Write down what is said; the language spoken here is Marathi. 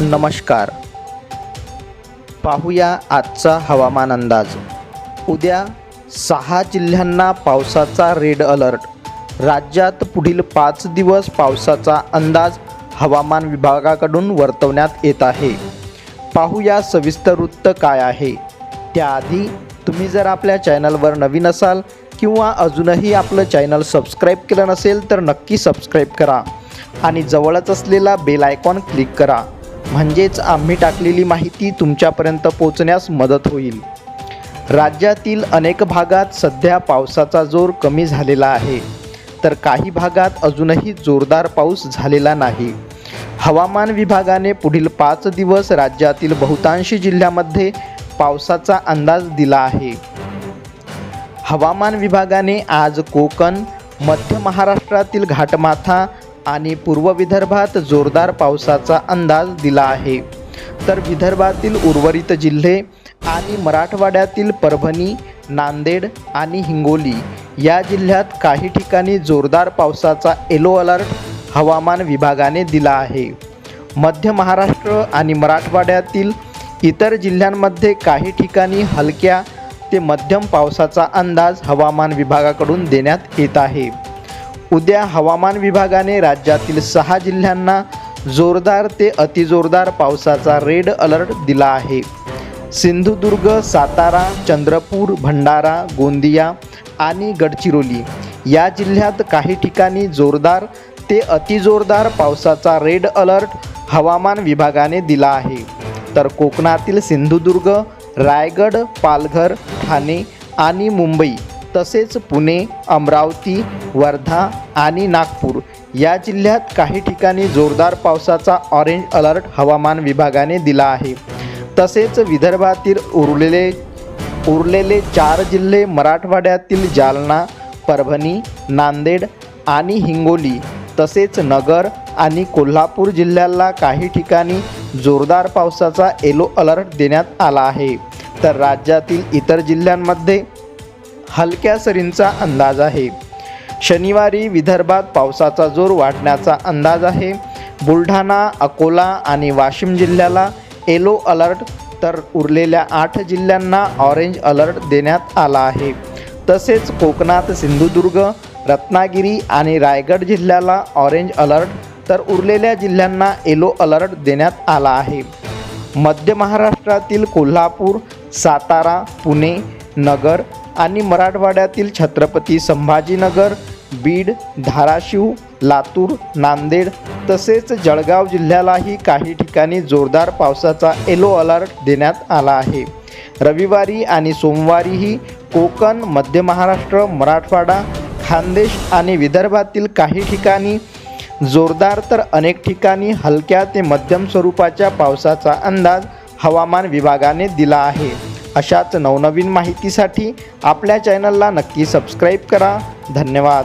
नमस्कार. पाहूया आजचा हवामान अंदाज. उद्या सहा जिल्ह्यांना पावसाचा रेड अलर्ट. राज्यात पुढील पाच दिवस पावसाचा अंदाज हवामान विभागाकडून वर्तवण्यात येत आहे. पाहूया सविस्तर वृत्त काय आहे. त्याआधी तुम्ही जर आपल्या चॅनलवर नवीन असाल किंवा अजूनही आपलं चॅनल सबस्क्राईब केलं नसेल तर नक्की सबस्क्राईब करा आणि जवळच असलेला बेल आयकॉन क्लिक करा. म्हणजेच आम्ही टाकलेली माहिती तुमच्यापर्यंत पोचण्यास मदत होईल. राज्यातील अनेक भागात सध्या पावसाचा जोर कमी झालेला आहे. तर काही भागात अजूनही जोरदार पाऊस झालेला नाही. हवामान विभागाने पुढील पाच दिवस राज्यातील बहुतांशी जिल्ह्यामध्ये पावसाचा अंदाज दिला आहे. हवामान विभागाने आज कोकण मध्य महाराष्ट्रातील घाटमाथा आणि पूर्व विदर्भात जोरदार पावसाचा अंदाज दिला आहे. तर विदर्भातील उर्वरित जिल्हे आणि मराठवाड्यातील परभणी नांदेड आणि हिंगोली या जिल्ह्यात काही ठिकाणी जोरदार पावसाचा येलो अलर्ट हवामान विभागाने दिला आहे. मध्य महाराष्ट्र आणि मराठवाड्यातील इतर जिल्ह्यांमध्ये काही ठिकाणी हलक्या ते मध्यम पावसाचा अंदाज हवामान विभागाकडून देण्यात येत आहे. उद्या हवामान विभागाने राज्यातील सहा जिल्ह्यांना जोरदार ते अतिजोरदार पावसाचा रेड अलर्ट दिला आहे. सिंधुदुर्ग सातारा चंद्रपूर भंडारा गोंदिया आणि गडचिरोली या जिल्ह्यात काही ठिकाणी जोरदार ते अतिजोरदार पावसाचा रेड अलर्ट हवामान विभागाने दिला आहे. तर कोकणातील सिंधुदुर्ग रायगड पालघर ठाणे आणि मुंबई तसेच पुणे अमरावती वर्धा आणि नागपूर या जिल्ह्यात काही ठिकाणी जोरदार पावसाचा ऑरेंज अलर्ट हवामान विभागाने दिला आहे. तसेच विदर्भातील उरलेले उरलेले चार जिल्हे मराठवाड्यातील जालना परभणी नांदेड आणि हिंगोली तसेच नगर आणि कोल्हापूर जिल्ह्याला काही ठिकाणी जोरदार पावसाचा येलो अलर्ट देण्यात आला आहे. तर राज्यातील इतर जिल्ह्यांमध्ये हलक्या सरींचा अंदाज आहे. शनिवारी विदर्भात पावसाचा जोर वाढण्याचा अंदाज आहे. बुलढाणा अकोला आणि वाशिम जिल्ह्याला येलो अलर्ट तर उरलेल्या आठ जिल्ह्यांना ऑरेंज अलर्ट देण्यात आला आहे. तसेच कोकणात सिंधुदुर्ग रत्नागिरी आणि रायगड जिल्ह्याला ऑरेंज अलर्ट तर उरलेल्या जिल्ह्यांना येलो अलर्ट देण्यात आला आहे. मध्य महाराष्ट्रातील कोल्हापूर सातारा पुणे नगर आणि मराठवाड्यातील छत्रपती संभाजीनगर बीड धाराशिव लातूर नांदेड तसेच जळगाव जिल्ह्यालाही काही ठिकाणी जोरदार पावसाचा येलो अलर्ट देण्यात आला आहे. रविवारी आणि सोमवारीही कोकण मध्य महाराष्ट्र मराठवाडा खानदेश आणि विदर्भातील काही ठिकाणी जोरदार तर अनेक ठिकाणी हलक्या ते मध्यम स्वरूपाच्या पावसाचा अंदाज हवामान विभागाने दिला आहे. अशाच नवनवीन माहितीसाठी आपल्या चॅनलला नक्की सबस्क्राईब करा. धन्यवाद.